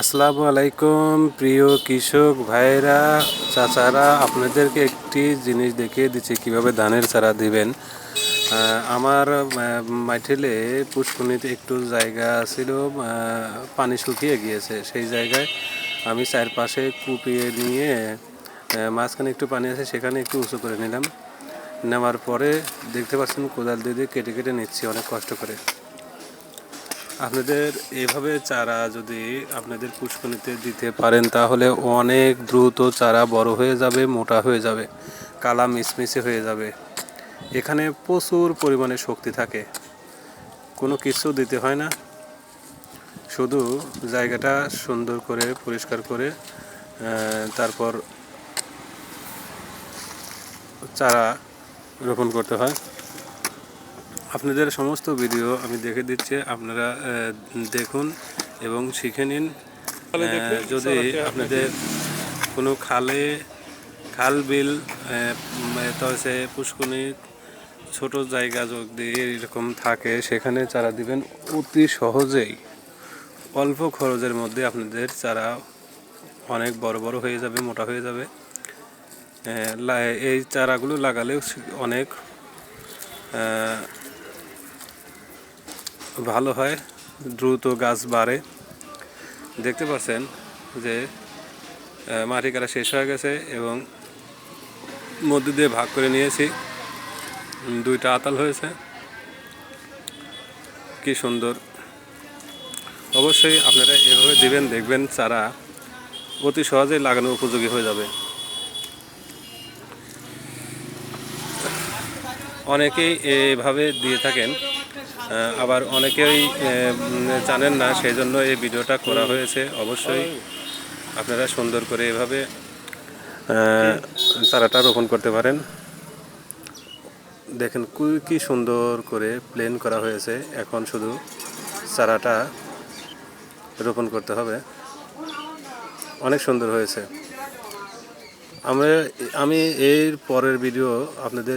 আসসালামু আলাইকুম, প্রিয় কৃষক ভাইরা চাচারা, আপনাদেরকে একটি জিনিস দেখিয়ে দিচ্ছি, কীভাবে ধানের চারা দিবেন। আমার মাইঠেলে পুষ্কনিতে একটু জায়গা ছিল পানি শুকিয়ে গিয়েছে। সেই জায়গায় আমি চারপাশে কুপিয়ে নিয়ে মাঝখানে একটু পানি আছে, সেখানে একটু উঁচু করে নিলাম। নেওয়ার পরে দেখতে পাচ্ছেন কোদাল দিয়ে কেটে কেটে নিচ্ছি, অনেক কষ্ট করে। আপনাদের এভাবে চারা যদি আপনাদের পুষ্কনিতে দিতে পারেন, তাহলে অনেক দ্রুত চারা বড় হয়ে যাবে, মোটা হয়ে যাবে, কালা মিসমিসে হয়ে যাবে। এখানে প্রচুর পরিমাণে শক্তি থাকে। কোনো কিছু দিতে হয় না। শুধু জায়গাটা সুন্দর করে, পরিষ্কার করে তারপর চারা রোপণ করতে হয়। আপনাদের সমস্ত ভিডিও আমি দেখে দিচ্ছি আপনারা দেখুন এবং শিখে নিন। যদি আপনাদের কোনো খালে খাল বিল তাহলে পুষ্কনি ছোট জায়গা যদি এরকম থাকে সেখানে চারা দিবেন অতি সহজেই। অল্প খরচের মধ্যে আপনাদের চারা অনেক বড় বড় হয়ে যাবে মোটা হয়ে যাবে। এই চারাগুলো লাগালেও অনেক ভালো হয়, দ্রুত গাছ বাড়ে। দেখতে পাচ্ছেন যে মাটি কাটা শেষ হয়ে গেছে এবং মধ্যে দিয়ে ভাগ করে নিয়েছি। দুইটা আতাল হয়েছে। কি সুন্দর। অবশ্যই আপনারা এভাবে দিবেন, দেখবেন চারা অতি সহজেই লাগানো উপযোগী হয়ে যাবে। অনেকেই এভাবে দিয়ে থাকেন। আবার অনেকেই জানেন না সেই জন্য এই ভিডিওটা করা হয়েছে। অবশ্যই আপনারা সুন্দর করে এভাবে চারাটা রোপণ করতে পারেন। দেখেন কু- কি সুন্দর করে প্লেন করা হয়েছে। এখন শুধু চারাটা রোপণ করতে হবে। অনেক সুন্দর হয়েছে। আমরা, আমি এর পরের ভিডিও আপনাদের